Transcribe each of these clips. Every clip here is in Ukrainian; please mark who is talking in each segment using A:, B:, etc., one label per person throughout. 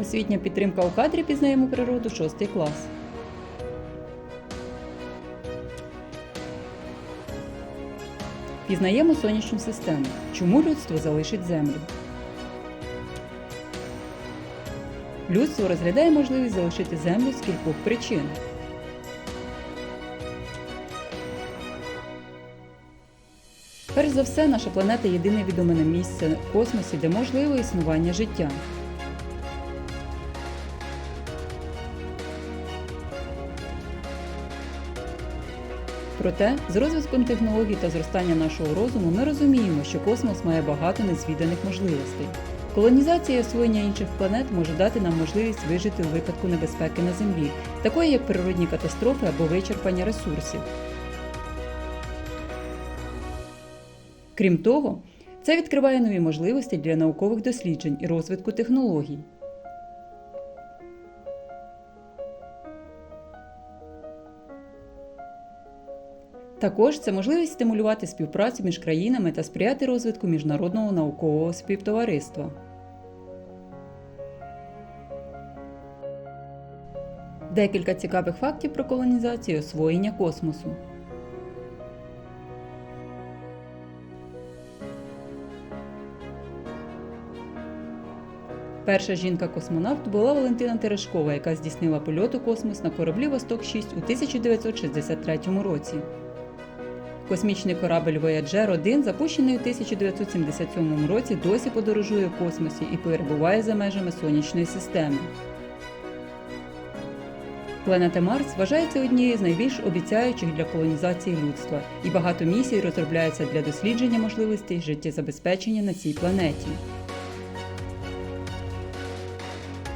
A: Освітня підтримка у кадрі пізнаємо природу 6 клас. Пізнаємо сонячну систему. Чому людство залишить землю? Людство розглядає можливість залишити землю з кількох причин. Перш за все, наша планета єдине відоме нам місце в космосі, де можливе існування життя. Проте, з розвитком технологій та зростання нашого розуму ми розуміємо, що космос має багато незвіданих можливостей. Колонізація і освоєння інших планет може дати нам можливість вижити у випадку небезпеки на Землі, такої як природні катастрофи або вичерпання ресурсів. Крім того, це відкриває нові можливості для наукових досліджень і розвитку технологій. Також це можливість стимулювати співпрацю між країнами та сприяти розвитку міжнародного наукового співтовариства. Декілька цікавих фактів про колонізацію і освоєння космосу. Перша жінка-космонавт була Валентина Терешкова, яка здійснила польот у космос на кораблі Восток-6 у 1963 році. Космічний корабель Voyager 1, запущений у 1977 році, досі подорожує в космосі і перебуває за межами сонячної системи. Планета Марс вважається однією з найбільш обіцяючих для колонізації людства, і багато місій розробляється для дослідження можливостей життєзабезпечення на цій планеті.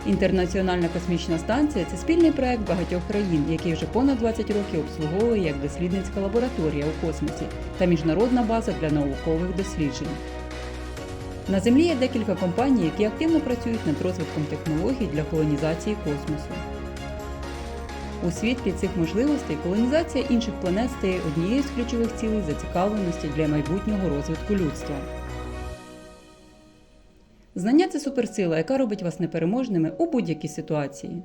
A: Інтернаціональна космічна станція це спільний проект багатьох країн, який вже понад 20 років обслуговує як дослідницька лабораторія у космосі та міжнародна база для наукових досліджень. На Землі є декілька компаній, які активно працюють над розвитком технологій для колонізації космосу. У світлі цих можливостей колонізація інших планет стає однією з ключових цілей зацікавленості для майбутнього розвитку людства. Знання це суперсила, яка робить вас непереможними у будь-якій ситуації.